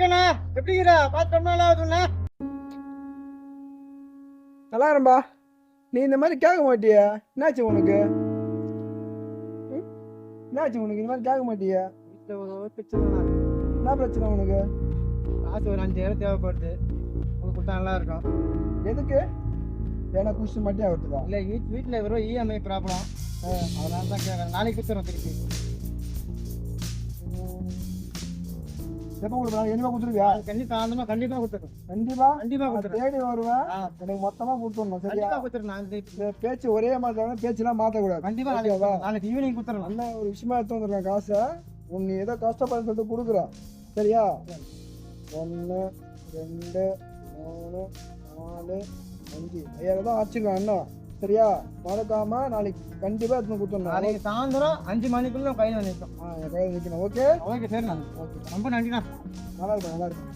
இருக்கேண்ணா எப்படிங்கிறா பார்த்து ரொம்ப நாள் ஆகுதுண்ணா? நல்லா இரும்பா. நீ இந்த மாதிரி கேட்க மாட்டியா? என்னாச்சு உனக்கு? என்னாச்சு உனக்கு? இந்த மாதிரி கேட்க மாட்டியா? வீட்டில் ஒரு பிரச்சனைண்ணா. என்ன பிரச்சனை உனக்கு? காசு ஒரு அஞ்சாயிரம் தேவைப்படுது. உங்களுக்கு கொடுத்தா நல்லா இருக்கும். எதுக்கு? ஏன்னா குஷி மட்டும் ஆகிறதுக்கா இல்லை வீட் வீட்டில் வெறும் இஎம்ஐ ப்ராப்ளம் அதனால தான் கேட்குறேன். நாளைக்கு கொடுத்துறோம் திருப்பி. எப்போ கொடுக்குறாங்க என்னமா கொடுத்துருவியா? கண்டிப்பாக கண்டிப்பாக கண்டிப்பா கண்டிப்பாக அதை கொடுத்துறேன் தேடி வருவேன். எனக்கு மொத்தமா கொடுத்துடணும் சரியா? கண்டிப்பாக இந்த பேச்சு ஒரே மாதிரி பேச்செல்லாம் மாற்றக்கூடாது கண்டிப்பாக நாளைக்கு ஈவினிங் கொடுத்துறேன் நல்ல ஒரு விஷயமா எடுத்து வந்திருக்கேன் காசை. உன் ஏதோ கஷ்டப்பட சொல்லிட்டு கொடுக்குறேன் சரியா? ஒன்று ரெண்டு மூணு நாலு அஞ்சு. ஐயாயிரம் தான் ஆச்சுக்கோ அண்ணா. சரியா? மறக்காம நாளைக்கு கண்டிப்பா எடுத்து கொடுத்துடணும். நாளைக்கு சாயந்தரம் அஞ்சு மணிக்குள்ள கையில் என் கையில் நிற்கணும் ஓகே? ஓகே சரி நான். ஓகே. ரொம்ப நன்றிண்ணா. நல்லா இருக்கும் நல்லா இருக்கும்